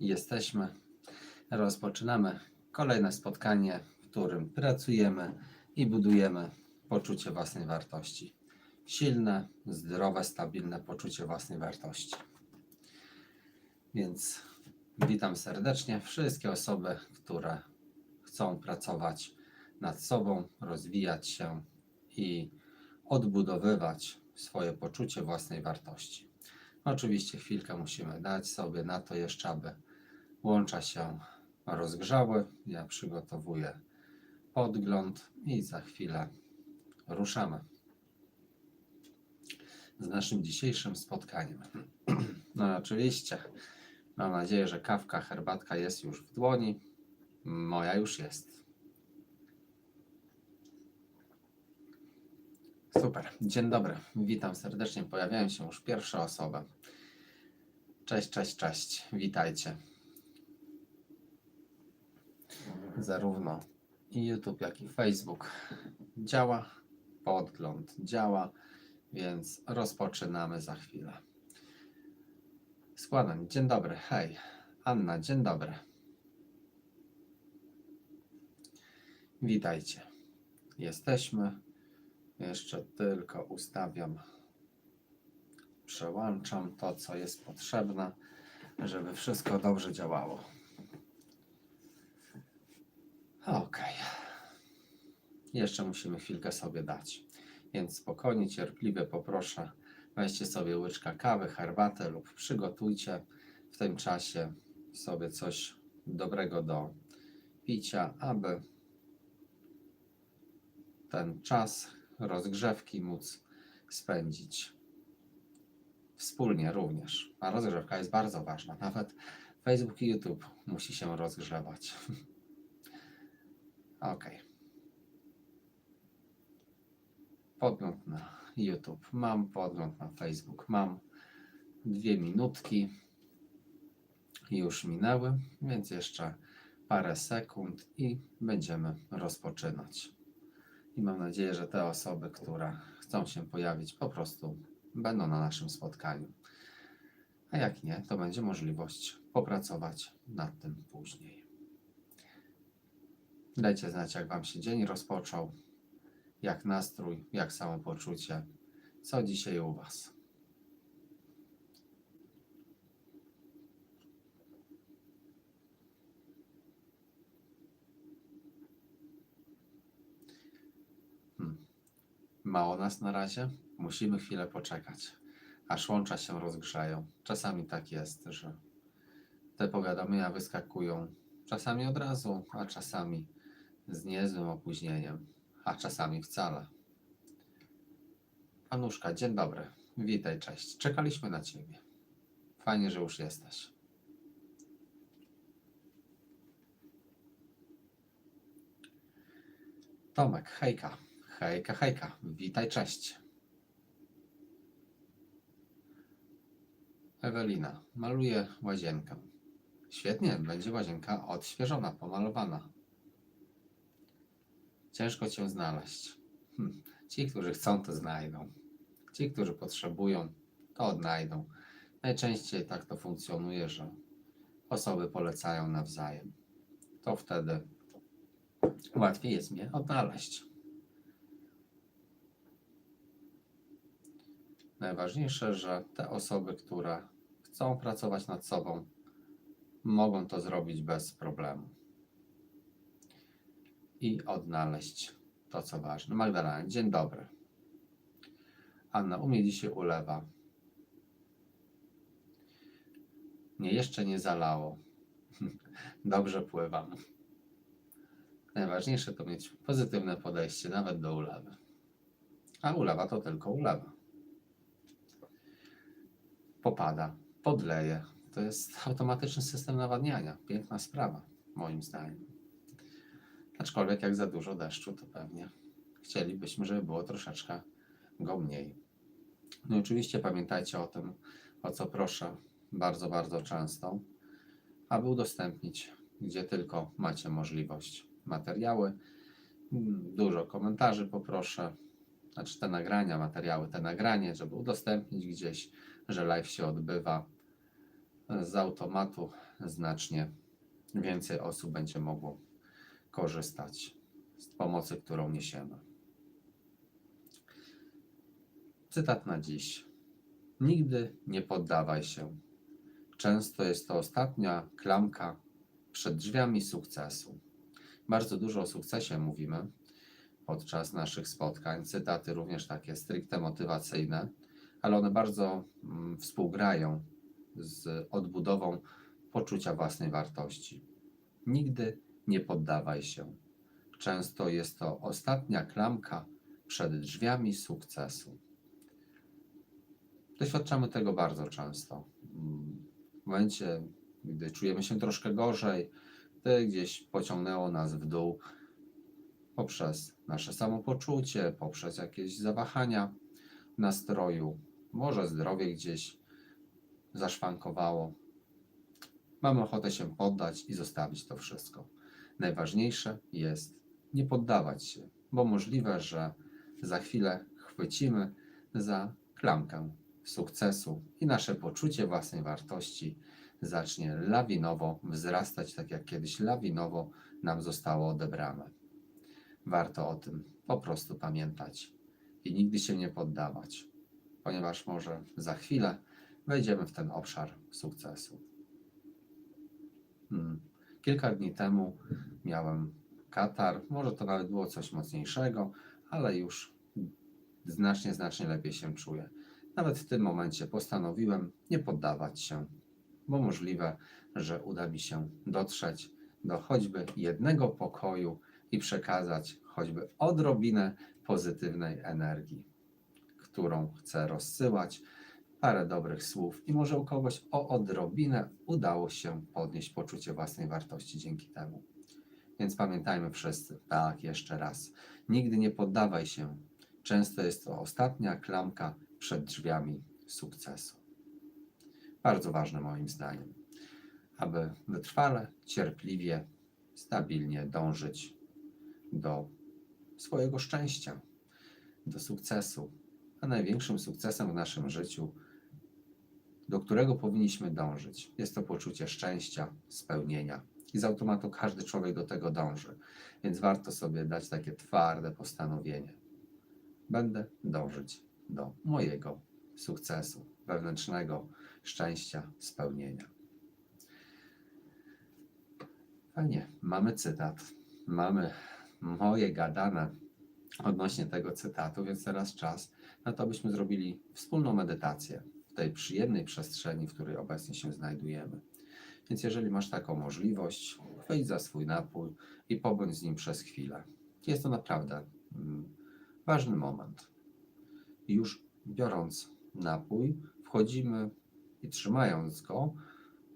Jesteśmy. Rozpoczynamy kolejne spotkanie, w którym pracujemy i budujemy poczucie własnej wartości. Silne, zdrowe, stabilne poczucie własnej wartości. Więc witam serdecznie wszystkie osoby, które chcą pracować nad sobą, rozwijać się i odbudowywać swoje poczucie własnej wartości. Oczywiście chwilkę musimy dać sobie na to jeszcze, aby łącza się rozgrzały. Ja przygotowuję podgląd i za chwilę ruszamy z naszym dzisiejszym spotkaniem. No oczywiście, mam nadzieję, że kawka, herbatka jest już w dłoni. Moja już jest. Super, dzień dobry, witam serdecznie. Pojawiają się już pierwsze osoby. Cześć, cześć, cześć, witajcie. Zarówno i YouTube, jak i Facebook działa, podgląd działa, więc rozpoczynamy za chwilę. Składam, dzień dobry, hej. Anna, dzień dobry. Witajcie. Jesteśmy. Jeszcze tylko ustawiam, przełączam to, co jest potrzebne, żeby wszystko dobrze działało. Ok. Jeszcze musimy chwilkę sobie dać. Więc spokojnie, cierpliwie poproszę, weźcie sobie łyczka kawy, herbatę lub przygotujcie w tym czasie sobie coś dobrego do picia, aby ten czas rozgrzewki móc spędzić wspólnie również. A rozgrzewka jest bardzo ważna. Nawet Facebook i YouTube musi się rozgrzewać. ok. Podgląd na YouTube mam, podgląd na Facebook mam. Dwie minutki już minęły, więc jeszcze parę sekund i będziemy rozpoczynać. I mam nadzieję, że te osoby, które chcą się pojawić, po prostu będą na naszym spotkaniu. A jak nie, to będzie możliwość popracować nad tym później. Dajcie znać, jak Wam się dzień rozpoczął, jak nastrój, jak samopoczucie, co dzisiaj u Was. Mało nas na razie. Musimy chwilę poczekać, aż łącza się rozgrzeją. Czasami tak jest, że te powiadomienia wyskakują czasami od razu, a czasami z niezłym opóźnieniem, a czasami wcale. Panuszka, dzień dobry. Witaj, cześć. Czekaliśmy na Ciebie. Fajnie, że już jesteś. Tomek, hejka. Hejka, hejka. Witaj, cześć. Ewelina, maluje łazienkę. Świetnie, będzie łazienka odświeżona, pomalowana. Ciężko cię znaleźć. Hm. Ci, którzy chcą, to znajdą. Ci, którzy potrzebują, to odnajdą. Najczęściej tak to funkcjonuje, że osoby polecają nawzajem. To wtedy łatwiej jest mnie odnaleźć. Najważniejsze, że te osoby, które chcą pracować nad sobą, mogą to zrobić bez problemu. I odnaleźć to, co ważne. Magdalena, dzień dobry. Anna, u mnie dzisiaj ulewa. Nie, jeszcze nie zalało. Dobrze pływam. Najważniejsze to mieć pozytywne podejście nawet do ulewy. A ulewa to tylko ulewa popada, podleje. To jest automatyczny system nawadniania. Piękna sprawa, moim zdaniem. Aczkolwiek jak za dużo deszczu, to pewnie chcielibyśmy, żeby było troszeczkę go mniej. No i oczywiście pamiętajcie o tym, o co proszę bardzo, bardzo często, aby udostępnić, gdzie tylko macie możliwość, materiały. Dużo komentarzy poproszę, znaczy te nagrania, materiały, te nagranie, żeby udostępnić gdzieś, że live się odbywa. z automatu znacznie więcej osób będzie mogło korzystać z pomocy, którą niesiemy. Cytat na dziś. Nigdy nie poddawaj się. Często jest to ostatnia klamka przed drzwiami sukcesu. Bardzo dużo o sukcesie mówimy podczas naszych spotkań. Cytaty również takie stricte motywacyjne, ale one bardzo mm, współgrają z odbudową poczucia własnej wartości. Nigdy nie poddawaj się. Często jest to ostatnia klamka przed drzwiami sukcesu. Doświadczamy tego bardzo często. W momencie, gdy czujemy się troszkę gorzej, gdy gdzieś pociągnęło nas w dół poprzez nasze samopoczucie, poprzez jakieś zawahania nastroju, może zdrowie gdzieś zaszwankowało. Mamy ochotę się poddać i zostawić to wszystko. Najważniejsze jest nie poddawać się, bo możliwe, że za chwilę chwycimy za klamkę sukcesu i nasze poczucie własnej wartości zacznie lawinowo wzrastać, tak jak kiedyś lawinowo nam zostało odebrane. Warto o tym po prostu pamiętać i nigdy się nie poddawać, ponieważ może za chwilę wejdziemy w ten obszar sukcesu. Hmm. Kilka dni temu miałem katar, może to nawet było coś mocniejszego, ale już znacznie, znacznie lepiej się czuję. Nawet w tym momencie postanowiłem nie poddawać się, bo możliwe, że uda mi się dotrzeć do choćby jednego pokoju i przekazać choćby odrobinę pozytywnej energii, którą chcę rozsyłać, parę dobrych słów i może u kogoś o odrobinę udało się podnieść poczucie własnej wartości dzięki temu. Więc pamiętajmy wszyscy, tak, jeszcze raz, nigdy nie poddawaj się. Często jest to ostatnia klamka przed drzwiami sukcesu. Bardzo ważne moim zdaniem, aby wytrwale, cierpliwie, stabilnie dążyć do swojego szczęścia, do sukcesu. A największym sukcesem w naszym życiu, do którego powinniśmy dążyć, jest to poczucie szczęścia, spełnienia. I z automatu każdy człowiek do tego dąży, więc warto sobie dać takie twarde postanowienie. Będę dążyć do mojego sukcesu, wewnętrznego szczęścia, spełnienia. Fajnie, mamy cytat, mamy moje gadane odnośnie tego cytatu, więc teraz czas na to, byśmy zrobili wspólną medytację tej przyjemnej przestrzeni, w której obecnie się znajdujemy. Więc jeżeli masz taką możliwość, wejdź za swój napój i pobądź z nim przez chwilę. Jest to naprawdę mm, ważny moment. Już biorąc napój, wchodzimy i trzymając go,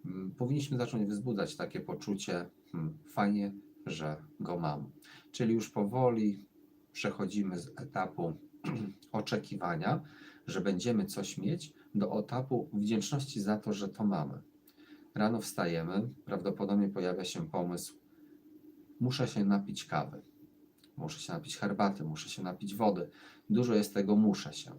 mm, powinniśmy zacząć wzbudzać takie poczucie, hmm, fajnie, że go mam. Czyli już powoli przechodzimy z etapu oczekiwania, że będziemy coś mieć, do etapu wdzięczności za to, że to mamy. Rano wstajemy, prawdopodobnie pojawia się pomysł: muszę się napić kawy, muszę się napić herbaty, muszę się napić wody. Dużo jest tego, muszę się,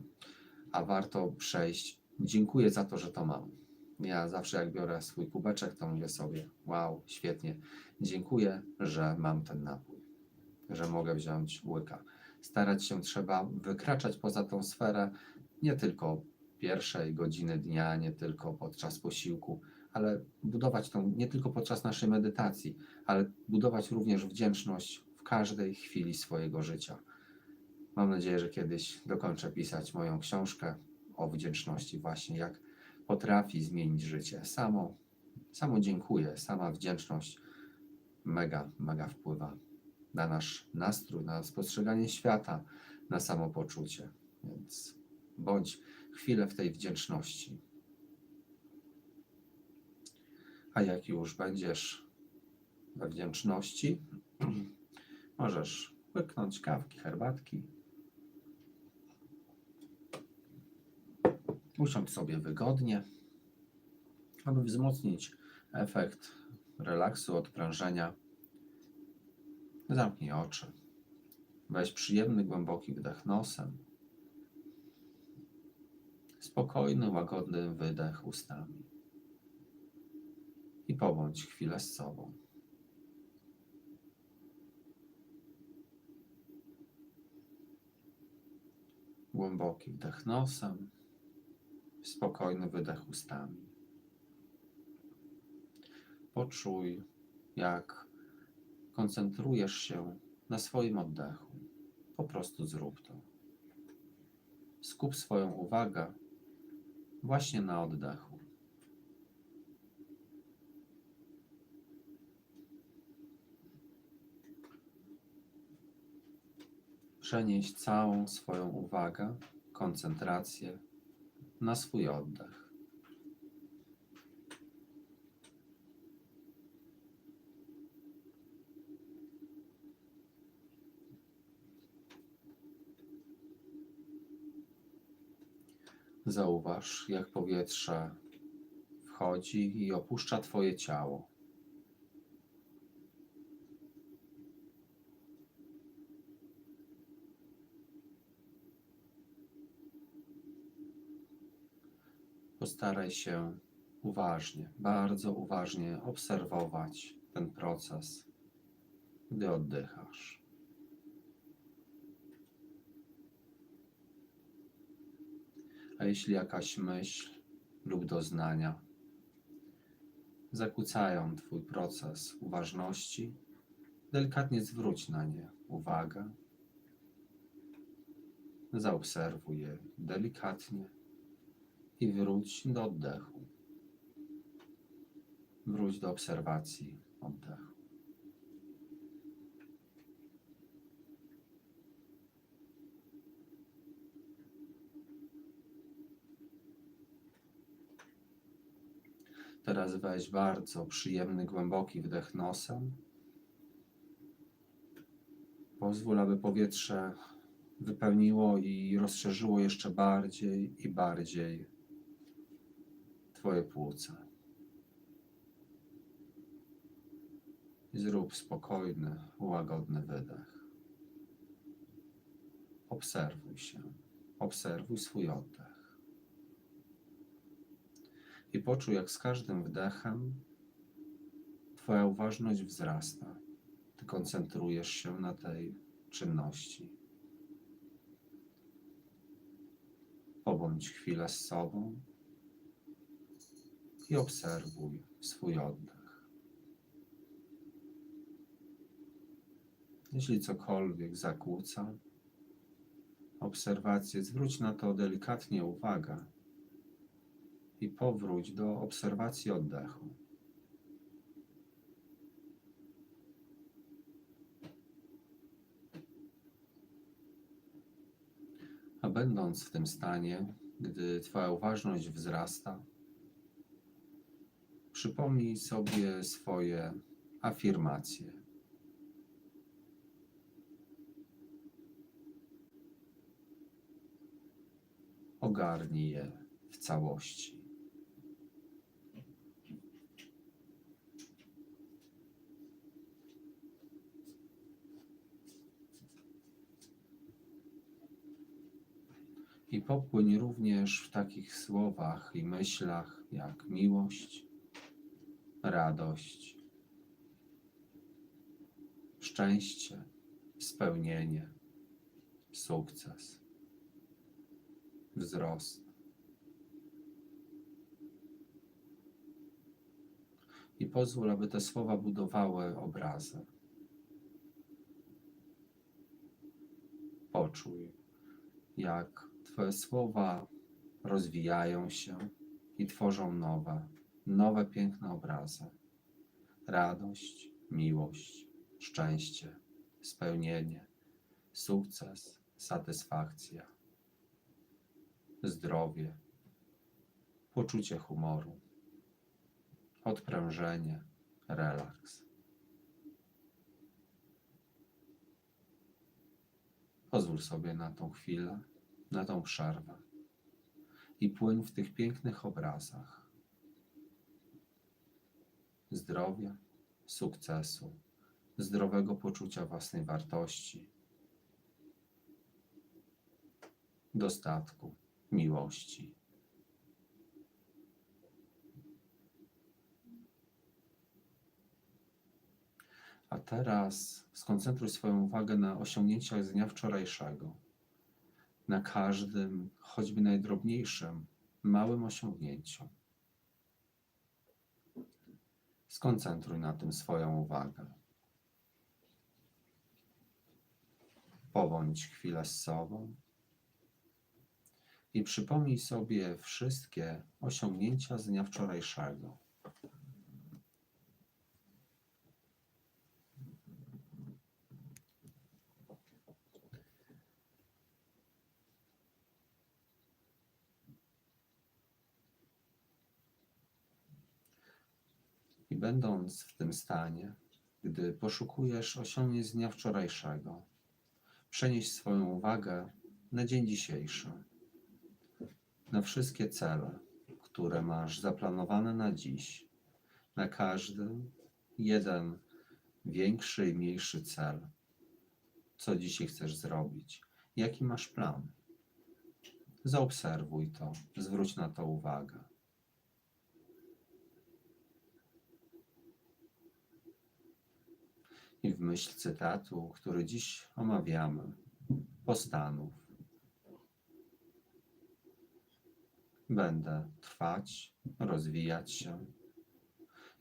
a warto przejść. Dziękuję za to, że to mam. Ja zawsze, jak biorę swój kubeczek, to mówię sobie: Wow, świetnie, dziękuję, że mam ten napój, że mogę wziąć łyka. Starać się trzeba wykraczać poza tą sferę nie tylko pierwszej godziny dnia, nie tylko podczas posiłku, ale budować tą nie tylko podczas naszej medytacji, ale budować również wdzięczność w każdej chwili swojego życia. Mam nadzieję, że kiedyś dokończę pisać moją książkę o wdzięczności, właśnie jak potrafi zmienić życie. Samo, samo dziękuję, sama wdzięczność mega, mega wpływa na nasz nastrój, na spostrzeganie świata, na samopoczucie. Więc bądź chwilę w tej wdzięczności. A jak już będziesz we wdzięczności, możesz łyknąć kawki, herbatki. Usiądź sobie wygodnie, aby wzmocnić efekt relaksu, odprężenia. Zamknij oczy. Weź przyjemny, głęboki wdech nosem. Spokojny, łagodny wydech ustami. i pobądź chwilę z sobą. Głęboki wdech nosem, spokojny wydech ustami. Poczuj, jak koncentrujesz się na swoim oddechu. Po prostu zrób to. Skup swoją uwagę właśnie na oddechu. Przenieś całą swoją uwagę, koncentrację na swój oddech. Zauważ, jak powietrze wchodzi i opuszcza Twoje ciało. Postaraj się uważnie, bardzo uważnie obserwować ten proces, gdy oddychasz. A jeśli jakaś myśl lub doznania zakłócają Twój proces uważności, delikatnie zwróć na nie uwagę. Zaobserwuj je delikatnie i wróć do oddechu. Wróć do obserwacji oddechu. Teraz weź bardzo przyjemny, głęboki wdech nosem. Pozwól, aby powietrze wypełniło i rozszerzyło jeszcze bardziej i bardziej Twoje płuca. I zrób spokojny, łagodny wydech. Obserwuj się, obserwuj swój oddech. I poczuj, jak z każdym wdechem Twoja uważność wzrasta. Ty koncentrujesz się na tej czynności. Pobądź chwilę z sobą i obserwuj swój oddech. Jeśli cokolwiek zakłóca obserwację, zwróć na to delikatnie uwagę i powróć do obserwacji oddechu. A będąc w tym stanie, gdy Twoja uważność wzrasta, przypomnij sobie swoje afirmacje. Ogarnij je w całości. I popłyń również w takich słowach i myślach jak miłość, radość, szczęście, spełnienie, sukces, wzrost. I pozwól, aby te słowa budowały obrazy. Poczuj, jak Twoje słowa rozwijają się i tworzą nowe, nowe piękne obrazy. Radość, miłość, szczęście, spełnienie, sukces, satysfakcja, zdrowie, poczucie humoru, odprężenie, relaks. Pozwól sobie na tą chwilę na tą przerwę i płyń w tych pięknych obrazach zdrowia, sukcesu, zdrowego poczucia własnej wartości, dostatku, miłości. A teraz skoncentruj swoją uwagę na osiągnięciach z dnia wczorajszego. Na każdym, choćby najdrobniejszym, małym osiągnięciu. Skoncentruj na tym swoją uwagę. Pobądź chwilę z sobą i przypomnij sobie wszystkie osiągnięcia z dnia wczorajszego. I będąc w tym stanie, gdy poszukujesz osiągnięć z dnia wczorajszego, przenieś swoją uwagę na dzień dzisiejszy, na wszystkie cele, które masz zaplanowane na dziś, na każdy jeden większy i mniejszy cel. Co dzisiaj chcesz zrobić? Jaki masz plan? Zaobserwuj to, zwróć na to uwagę. I w myśl cytatu, który dziś omawiamy, postanów. Będę trwać, rozwijać się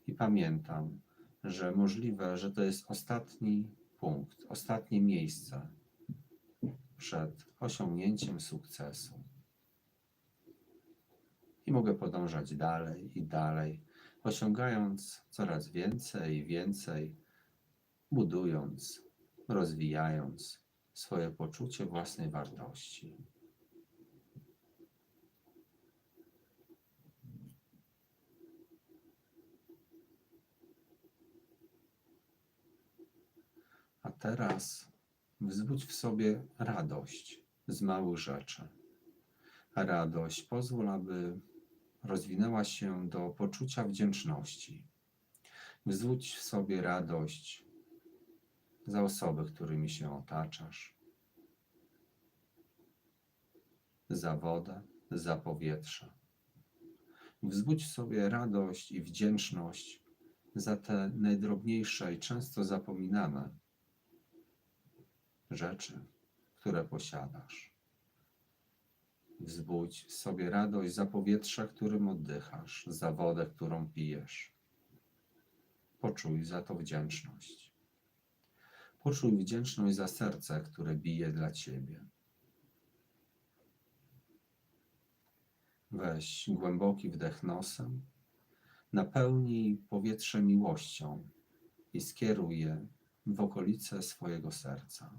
i pamiętam, że możliwe, że to jest ostatni punkt, ostatnie miejsce przed osiągnięciem sukcesu. I mogę podążać dalej i dalej, osiągając coraz więcej i więcej budując, rozwijając swoje poczucie własnej wartości. A teraz wzbudź w sobie radość z małych rzeczy. Radość pozwól, aby rozwinęła się do poczucia wdzięczności. Wzbudź w sobie radość za osoby, którymi się otaczasz, za wodę, za powietrze. Wzbudź sobie radość i wdzięczność za te najdrobniejsze i często zapominane rzeczy, które posiadasz. Wzbudź sobie radość za powietrze, którym oddychasz, za wodę, którą pijesz. Poczuj za to wdzięczność. Poczuj wdzięczność za serce, które bije dla Ciebie. Weź głęboki wdech nosem, napełnij powietrze miłością i skieruj je w okolice swojego serca.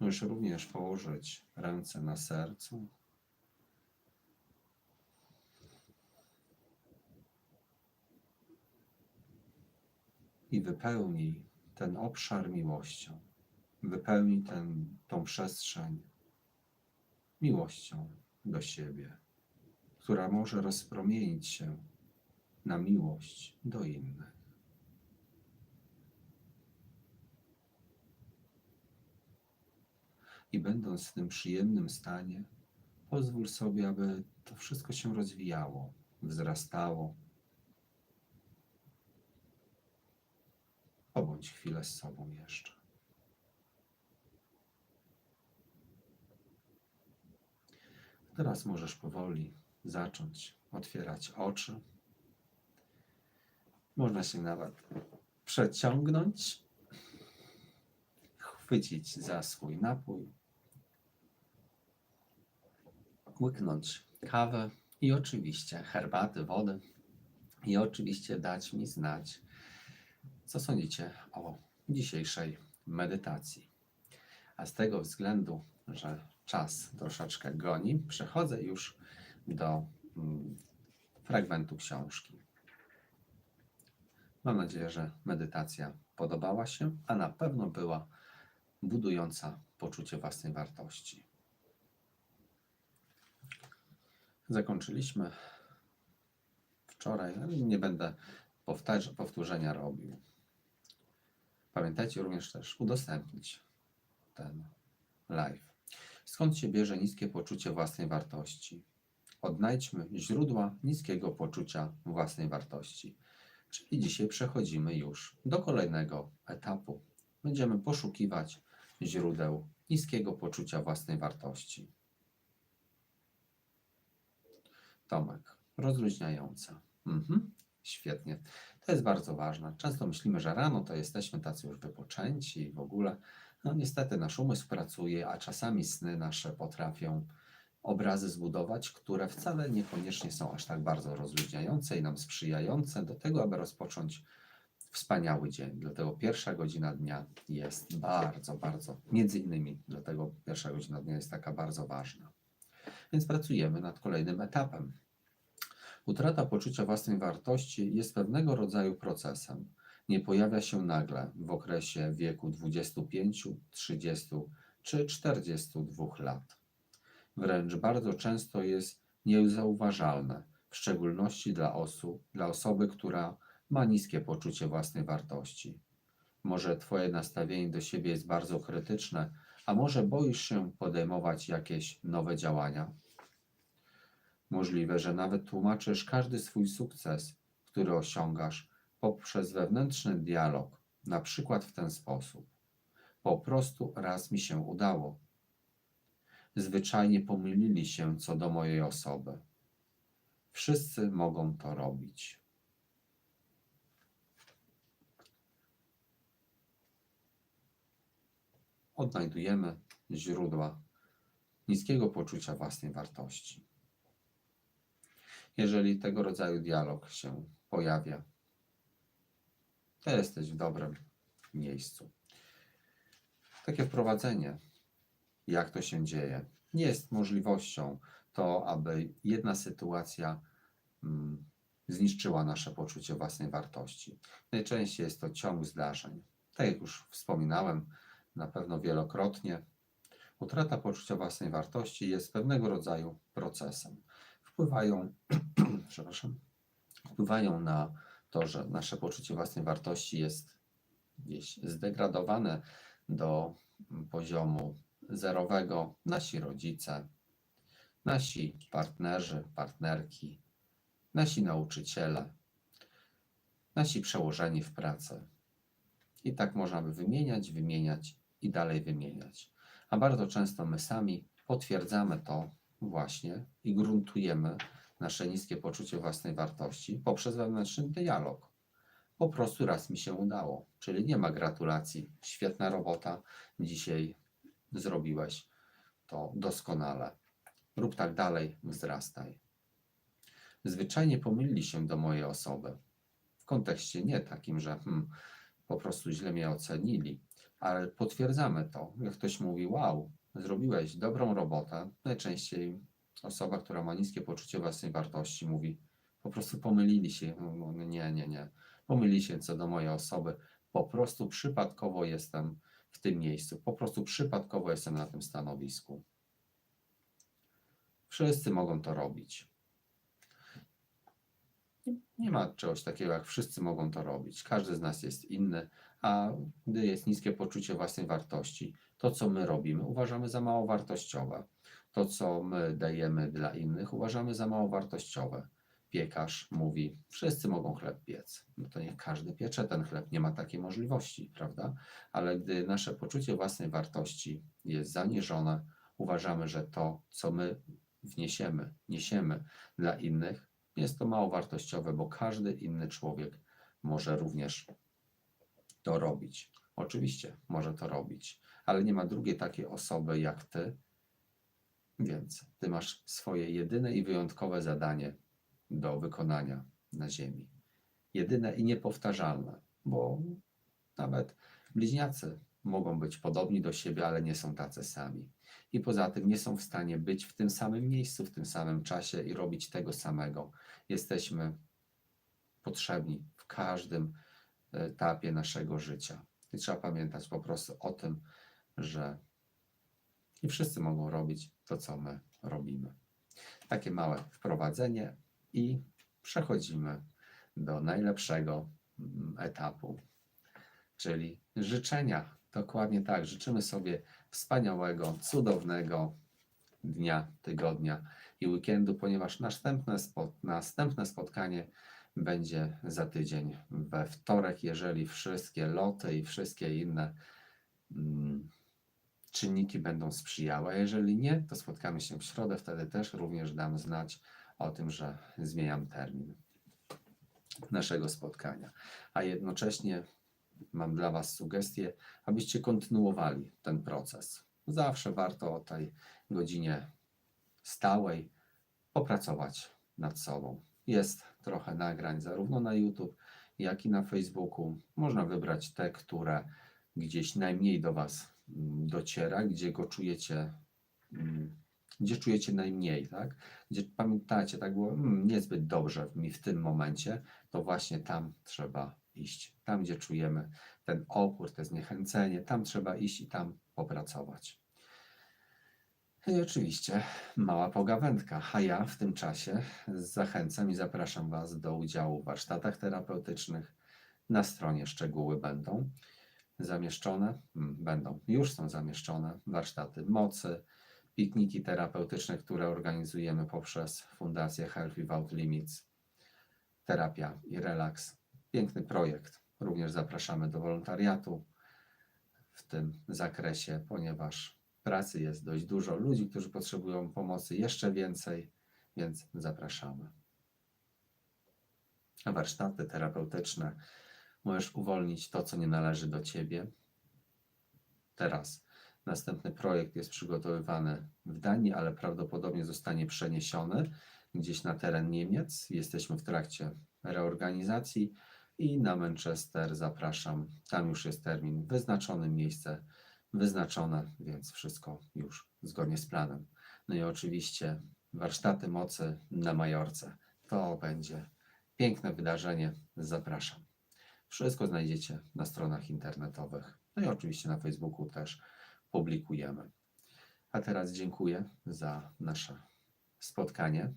Możesz również położyć ręce na sercu. I wypełnij ten obszar miłością. Wypełnij ten, tą przestrzeń miłością do siebie, która może rozpromienić się na miłość do innych. I będąc w tym przyjemnym stanie, pozwól sobie, aby to wszystko się rozwijało, wzrastało. Pobądź chwilę z sobą jeszcze. Teraz możesz powoli zacząć otwierać oczy. Można się nawet przeciągnąć, chwycić za swój napój, łyknąć kawę i oczywiście herbaty, wody i oczywiście dać mi znać, co sądzicie o dzisiejszej medytacji. A z tego względu, że czas troszeczkę goni, przechodzę już do mm, fragmentu książki. Mam nadzieję, że medytacja podobała się, a na pewno była budująca poczucie własnej wartości. Zakończyliśmy wczoraj, nie będę powtarza- powtórzenia robił. Pamiętajcie również też udostępnić ten live. Skąd się bierze niskie poczucie własnej wartości? Odnajdźmy źródła niskiego poczucia własnej wartości. Czyli dzisiaj przechodzimy już do kolejnego etapu. Będziemy poszukiwać źródeł niskiego poczucia własnej wartości. Tomek, rozluźniająca. Mhm, świetnie. To jest bardzo ważne. Często myślimy, że rano to jesteśmy tacy już wypoczęci i w ogóle. No niestety nasz umysł pracuje, a czasami sny nasze potrafią obrazy zbudować, które wcale niekoniecznie są aż tak bardzo rozluźniające i nam sprzyjające do tego, aby rozpocząć wspaniały dzień. Dlatego pierwsza godzina dnia jest bardzo, bardzo, między innymi dlatego pierwsza godzina dnia jest taka bardzo ważna. Więc pracujemy nad kolejnym etapem. Utrata poczucia własnej wartości jest pewnego rodzaju procesem. Nie pojawia się nagle w okresie wieku 25, 30 czy 42 lat. Wręcz bardzo często jest niezauważalne, w szczególności dla, osób, dla osoby, która ma niskie poczucie własnej wartości. Może Twoje nastawienie do siebie jest bardzo krytyczne, a może boisz się podejmować jakieś nowe działania? Możliwe, że nawet tłumaczysz każdy swój sukces, który osiągasz, poprzez wewnętrzny dialog, na przykład w ten sposób. Po prostu raz mi się udało. Zwyczajnie pomylili się co do mojej osoby. Wszyscy mogą to robić. Odnajdujemy źródła niskiego poczucia własnej wartości. Jeżeli tego rodzaju dialog się pojawia, to jesteś w dobrym miejscu. Takie wprowadzenie, jak to się dzieje, nie jest możliwością to, aby jedna sytuacja mm, zniszczyła nasze poczucie własnej wartości. Najczęściej jest to ciąg zdarzeń. Tak jak już wspominałem, na pewno wielokrotnie, utrata poczucia własnej wartości jest pewnego rodzaju procesem. Wpływają, przepraszam, wpływają na to, że nasze poczucie własnej wartości jest gdzieś zdegradowane do poziomu zerowego, nasi rodzice, nasi partnerzy, partnerki, nasi nauczyciele, nasi przełożeni w pracy. I tak można by wymieniać, wymieniać i dalej wymieniać. A bardzo często my sami potwierdzamy to właśnie i gruntujemy nasze niskie poczucie własnej wartości poprzez wewnętrzny dialog. Po prostu raz mi się udało, czyli nie ma gratulacji. Świetna robota, dzisiaj zrobiłeś to doskonale. Rób tak dalej, wzrastaj. Zwyczajnie pomylili się do mojej osoby. W kontekście nie takim, że hmm, po prostu źle mnie ocenili, ale potwierdzamy to. Jak ktoś mówi, wow, zrobiłeś dobrą robotę, najczęściej osoba, która ma niskie poczucie własnej wartości, mówi, po prostu pomylili się. No, nie, nie, nie. Pomylili się co do mojej osoby. Po prostu przypadkowo jestem w tym miejscu. Po prostu przypadkowo jestem na tym stanowisku. Wszyscy mogą to robić. Nie ma czegoś takiego, jak wszyscy mogą to robić. Każdy z nas jest inny, a gdy jest niskie poczucie własnej wartości, to co my robimy, uważamy za mało wartościowe. To, co my dajemy dla innych, uważamy za mało wartościowe. Piekarz mówi, wszyscy mogą chleb piec. No to niech każdy piecze ten chleb, nie ma takiej możliwości, prawda? Ale gdy nasze poczucie własnej wartości jest zaniżone, uważamy, że to, co my wniesiemy, niesiemy dla innych, jest to mało wartościowe, bo każdy inny człowiek może również to robić. Oczywiście może to robić, ale nie ma drugiej takiej osoby jak ty, więc ty masz swoje jedyne i wyjątkowe zadanie do wykonania na Ziemi. Jedyne i niepowtarzalne, bo nawet bliźniacy mogą być podobni do siebie, ale nie są tacy sami. I poza tym nie są w stanie być w tym samym miejscu, w tym samym czasie i robić tego samego. Jesteśmy potrzebni w każdym etapie naszego życia. I trzeba pamiętać po prostu o tym, że nie wszyscy mogą robić to, co my robimy. Takie małe wprowadzenie i przechodzimy do najlepszego mm, etapu, czyli życzenia. Dokładnie tak, życzymy sobie wspaniałego, cudownego dnia, tygodnia i weekendu, ponieważ następne, spot, następne spotkanie będzie za tydzień we wtorek, jeżeli wszystkie loty i wszystkie inne mm, czynniki będą sprzyjały. A jeżeli nie, to spotkamy się w środę. Wtedy też również dam znać o tym, że zmieniam termin naszego spotkania. A jednocześnie mam dla Was sugestię, abyście kontynuowali ten proces. Zawsze warto o tej godzinie stałej popracować nad sobą. Jest trochę nagrań zarówno na YouTube, jak i na Facebooku. Można wybrać te, które gdzieś najmniej do Was dociera, gdzie go czujecie, mm, gdzie czujecie najmniej, tak? Gdzie pamiętacie, tak było mm, niezbyt dobrze mi w tym momencie, to właśnie tam trzeba iść. Tam, gdzie czujemy ten opór, to zniechęcenie, tam trzeba iść i tam popracować. I oczywiście mała pogawędka, a ja w tym czasie zachęcam i zapraszam Was do udziału w warsztatach terapeutycznych. Na stronie szczegóły będą zamieszczone, mm, będą, już są zamieszczone warsztaty mocy, pikniki terapeutyczne, które organizujemy poprzez Fundację Health Without Limits, terapia i relaks. Piękny projekt. Również zapraszamy do wolontariatu w tym zakresie, ponieważ pracy jest dość dużo, ludzi, którzy potrzebują pomocy jeszcze więcej, więc zapraszamy. Warsztaty terapeutyczne możesz uwolnić to, co nie należy do ciebie. Teraz następny projekt jest przygotowywany w Danii, ale prawdopodobnie zostanie przeniesiony gdzieś na teren Niemiec. Jesteśmy w trakcie reorganizacji i na Manchester zapraszam. Tam już jest termin wyznaczony, miejsce wyznaczone, więc wszystko już zgodnie z planem. No i oczywiście warsztaty mocy na Majorce. To będzie piękne wydarzenie. Zapraszam. Wszystko znajdziecie na stronach internetowych. No i oczywiście na Facebooku też publikujemy. A teraz dziękuję za nasze spotkanie.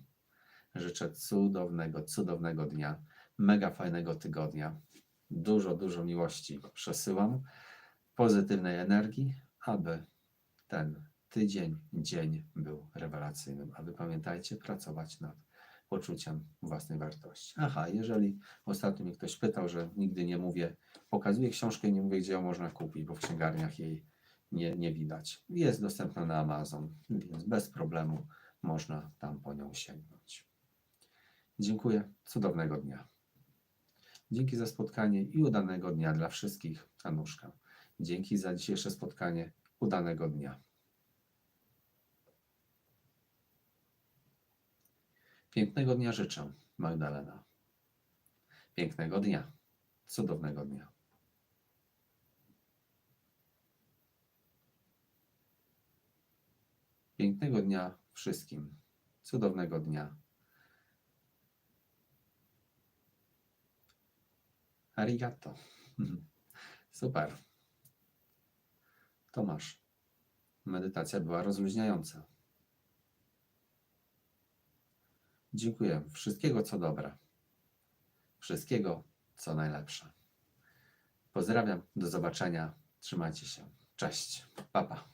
Życzę cudownego, cudownego dnia, mega fajnego tygodnia. Dużo, dużo miłości przesyłam, pozytywnej energii, aby ten tydzień, dzień był rewelacyjnym. A wy pamiętajcie pracować nad poczuciem własnej wartości. Aha, jeżeli ostatnio mnie ktoś pytał, że nigdy nie mówię, pokazuję książkę i nie mówię, gdzie ją można kupić, bo w księgarniach jej nie, nie widać. Jest dostępna na Amazon, więc bez problemu można tam po nią sięgnąć. Dziękuję, cudownego dnia. Dzięki za spotkanie i udanego dnia dla wszystkich, Anuszka. Dzięki za dzisiejsze spotkanie, udanego dnia. Pięknego dnia życzę, Magdalena. Pięknego dnia, cudownego dnia. Pięknego dnia wszystkim, cudownego dnia. Arigato. Super. Tomasz. Medytacja była rozluźniająca. Dziękuję. Wszystkiego co dobre. Wszystkiego co najlepsze. Pozdrawiam. Do zobaczenia. Trzymajcie się. Cześć. Papa. Pa.